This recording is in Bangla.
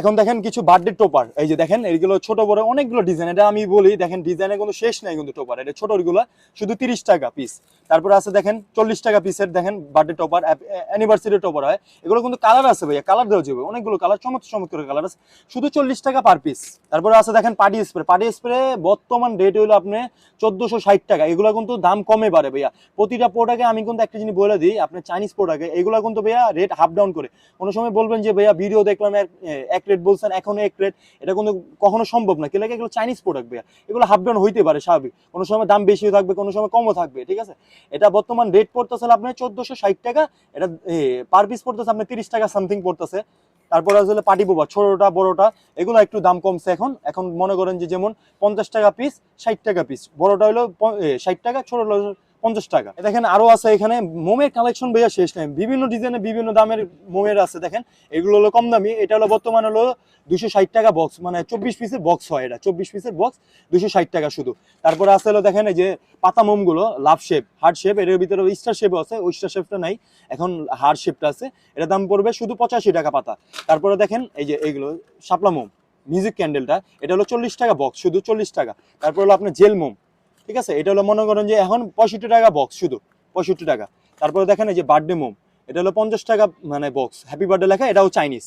এখন দেখেন কিছু বার্থডে টোপার। এই যে দেখেন এইগুলো ছোট বড় অনেকগুলো ডিজাইন এটা আমি বলি, দেখেন ডিজাইনের কোনো শেষ নাই কিন্তু টোপার। এটা ছোটগুলো, শুধু তিরিশ টাকা পিস তারপরে আছে দেখেন, চল্লিশ টাকা পিসের দেখেন বার্থডে টপার অ্যানিভার্সারি টপার হয়। এগুলো কিন্তু কালার আছে ভাইয়া কালার দেওয়া যাবে। অনেকগুলো কালার চমৎকার চমৎকার কালার আছে। শুধু চল্লিশ টাকা পার পিস তারপরে আছে দেখেন পার্টি স্প্রে পার্টি স্প্রে বর্তমান রেট হলো আপনি চোদ্দোশো ষাট টাকা। এগুলো কিন্তু দাম কমে বাড়ে ভাইয়া। প্রতিটা প্রোডাক্টে আমি কিন্তু একটা জিনিস বলে দিই আপনার চাইনিজ প্রোডাক্টে এগুলো কিন্তু ভাইয়া রেট হাফ ডাউন করে। কোনো সময় বলবেন যে ভাইয়া ভিডিও দেখলাম এক রেট বলছেন এখনও এক রেট এটা কিন্তু কখনো সম্ভব না। কেলে এগুলো চাইনিজ প্রোডাক্ট ভাইয়া। এগুলো হাফ ডাউন হইতে পারে, স্বাভাবিক। কোনো সময় দাম বেশিও থাকবে, কোনো সময় কমও থাকবে, ঠিক আছে? এটা বর্তমান রেট পড়তেছে আপনার চোদ্দোশো ষাট টাকা, এটা পার পিস পড়তেছে আপনার তিরিশ টাকা সামথিং পড়তেছে। তারপরে আসলে পাটি বোবা, ছোটটা, বড়টা, এগুলো একটু দাম কমছে এখন। এখন মনে করেন যে যেমন পঞ্চাশ টাকা পিস ষাট টাকা পিস বড়টা হলো ষাট টাকা ছোট হলো পঞ্চাশ টাকা। দেখেন আরও আছে এখানে, মোমের কালেকশন ভাইয়া শেষ নাই। বিভিন্ন ডিজাইনে বিভিন্ন দামের মোমের আছে, দেখেন। এগুলো হলো কম দামি, এটা হলো বর্তমানে হলো দুশো ষাট টাকা বক্স মানে চব্বিশ পিসের বক্স হয় এটা, চব্বিশ পিসের বক্স দুশো ষাট টাকা শুধু। তারপরে আছে হলো দেখেন এই যে পাতা মোমগুলো লাভ শেপ হার্ড শেপ এর ভিতরে স্টার শেপও আছে, ওই স্টার শেপটা নাই, এখন হার্ড শেপটা আছে। এটা দাম পড়বে শুধু পঁচাশি টাকা পাতা। তারপরে দেখেন এই যে এইগুলো শাপলা মোম মিউজিক ক্যান্ডেলটা এটা হলো চল্লিশ টাকা বক্স শুধু চল্লিশ টাকা। তারপর হলো আপনার জেল মোম ঠিক আছে? এটা হলো মনে করেন যে এখন পঁয়ষট্টি টাকা বক্স শুধু, পঁয়ষট্টি টাকা। তারপরে দেখেন এই যে বার্থডে মোম, এটা হলো পঞ্চাশ টাকা মানে বক্স হ্যাপি বার্থডে লেখা, এটাও চাইনিজ